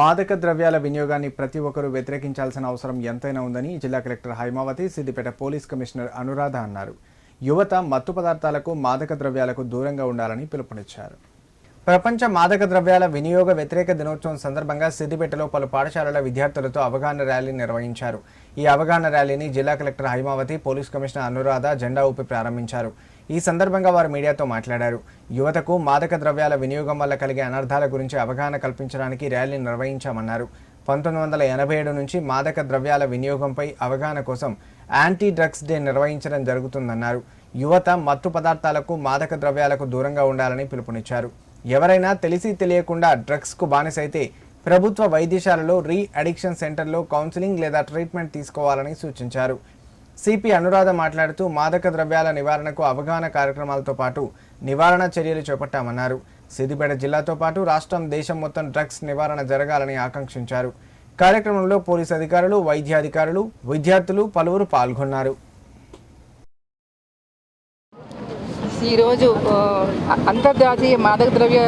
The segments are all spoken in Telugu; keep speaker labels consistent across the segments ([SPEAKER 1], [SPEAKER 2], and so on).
[SPEAKER 1] మాదక ద్రవ్యాల వినియోగాన్ని ప్రతి ఒక్కరూ వ్యతిరేకించాల్సిన అవసరం ఎంతైనా ఉందని జిల్లా collector Haimavathi Siddipet police commissioner Anuradha అన్నారు. యువత మత్తు పదార్థాలకు మాదక ద్రవ్యాలకు దూరంగా ఉండాలని పిలుపునిచ్చారు. ప్రపంచ మాదక ద్రవ్యాల వినియోగ వ్యతిరేక దినోత్సవం సందర్భంగా సిద్దిపేటలో పలు పాఠశాలల విద్యార్థులతో అవగాహన ర్యాలీ నిర్వహించారు. ఈ అవగాహన ర్యాలీని జిల్లా collector Haimavathi police commissioner Anuradha జెండా ఊపి ప్రారంభించారు. ఈ సందర్భంగా వారు మీడియాతో మాట్లాడారు. యువతకు మాదక ద్రవ్యాల వినియోగం వల్ల కలిగే అనర్థాల గురించి అవగాహన కల్పించడానికి ర్యాలీ నిర్వహించామన్నారు. పంతొమ్మిది వందల ఎనభై ఏడు నుంచి మాదక ద్రవ్యాల వినియోగంపై అవగాహన కోసం యాంటీ డ్రగ్స్ డే నిర్వహించడం జరుగుతుందన్నారు. యువత మత్తు పదార్థాలకు మాదక ద్రవ్యాలకు దూరంగా ఉండాలని పిలుపునిచ్చారు. ఎవరైనా తెలిసి తెలియకుండా డ్రగ్స్కు బానిసైతే ప్రభుత్వ వైద్యశాలలో రీ అడిక్షన్ సెంటర్లో కౌన్సిలింగ్ లేదా ట్రీట్మెంట్ తీసుకోవాలని సూచించారు. సిపి అనురాధ మాట్లాడుతూ మాదక ద్రవ్యాల నివారణకు అవగాహన కార్యక్రమాలతో పాటు నివారణ చర్యలు చేపట్టామన్నారు. సిద్దిపేట జిల్లాతో పాటు రాష్ట్రం దేశం మొత్తం డ్రగ్స్ నివారణ జరగాలని ఆకాంక్షించారు. కార్యక్రమంలో పోలీసు అధికారులు వైద్యాధికారులు విద్యార్థులు పలువురు పాల్గొన్నారు.
[SPEAKER 2] ఈరోజు అంతర్జాతీయ మాదక ద్రవ్య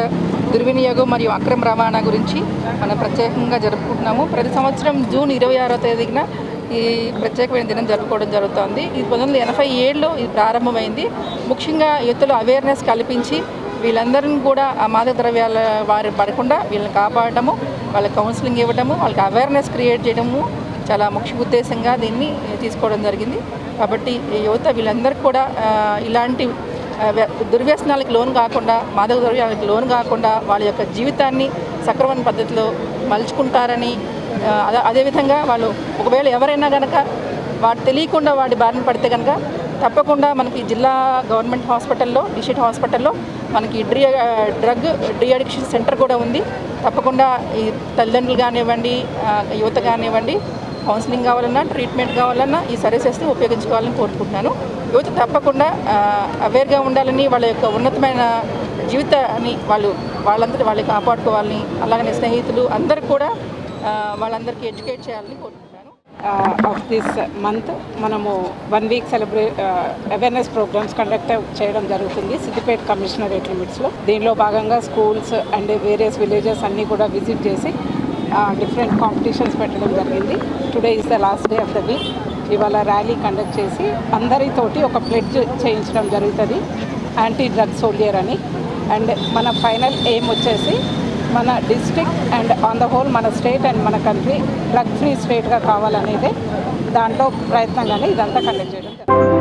[SPEAKER 2] దుర్వినియోగం మరియు అక్రమ రవాణా గురించి మనం ప్రత్యేకంగా జరుపుకుంటున్నాము. ప్రతి సంవత్సరం జూన్ ఇరవై ఆరో తేదీన ఈ ప్రత్యేకమైన దినం జరుపుకోవడం జరుగుతోంది. ఇది పంతొమ్మిది వందల ఎనభై ఏడులో ఇది ప్రారంభమైంది. ముఖ్యంగా యువతలో అవేర్నెస్ కల్పించి వీళ్ళందరిని కూడా ఆ మాదక ద్రవ్యాల వారి పడకుండా వీళ్ళని కాపాడటము వాళ్ళకి కౌన్సిలింగ్ ఇవ్వడము వాళ్ళకి అవేర్నెస్ క్రియేట్ చేయడము చాలా ముఖ్య ఉద్దేశంగా దీన్ని తీసుకోవడం జరిగింది. కాబట్టి యువత వీళ్ళందరికీ కూడా ఇలాంటి దుర్వ్యసనాలకు లోన్ కాకుండా మాదక ద్రవ్యాలకు లోన్ కాకుండా వాళ్ళ యొక్క జీవితాన్ని సక్రమణ పద్ధతిలో మలుచుకుంటారని అదే- అదేవిధంగా వాళ్ళు ఒకవేళ ఎవరైనా కనుక వాడు తెలియకుండా వాడి బారిన పడితే కనుక తప్పకుండా మనకి జిల్లా గవర్నమెంట్ హాస్పిటల్లో డిస్ట్రిక్ట్ హాస్పిటల్లో మనకి డ్రీ డ్రగ్ డ్రీ అడిక్షన్ సెంటర్ కూడా ఉంది. తప్పకుండా ఈ తల్లిదండ్రులు కానివ్వండి యువత కానివ్వండి కౌన్సిలింగ్ కావాలన్నా ట్రీట్మెంట్ కావాలన్నా ఈ సర్వీసెస్ని ఉపయోగించుకోవాలని కోరుకుంటున్నాను. యువత తప్పకుండా అవేర్గా ఉండాలని వాళ్ళ యొక్క ఉన్నతమైన జీవితాన్ని వాళ్ళు వాళ్ళందరూ వాళ్ళని కాపాడుకోవాలని అలాగనే స్నేహితులు అందరూ కూడా వాళ్ళందరికీ ఎడ్యుకేట్ చేయాలని కోరుకుంటున్నాను
[SPEAKER 3] ఆఫ్ దిస్ మంత్ మనము one week celebrate awareness programs conduct చేయడం జరుగుతుంది. సిద్దిపేట కమిషనరేట్ లిమిట్స్లో. దీనిలో భాగంగా స్కూల్స్ అండ్ వేరియస్ విలేజెస్ అన్నీ కూడా విజిట్ చేసి డిఫరెంట్ కాంపిటీషన్స్ పెట్టడం జరిగింది. Today is the last day of the week ఇవాళ ర్యాలీ కండక్ట్ చేసి అందరితోటి ఒక ప్లెడ్జ్ చేయించడం జరుగుతుంది యాంటీ డ్రగ్ సోల్జర్ అని. అండ్ మన ఫైనల్ ఎయిమ్ వచ్చేసి మన district and on the whole మన స్టేట్ అండ్ మన కంట్రీ డ్రగ్ ఫ్రీ స్టేట్గా కావాలనేదే దాంట్లో ప్రయత్నంగానే ఇదంతా కండక్ట్ చేయడం జరుగుతుంది.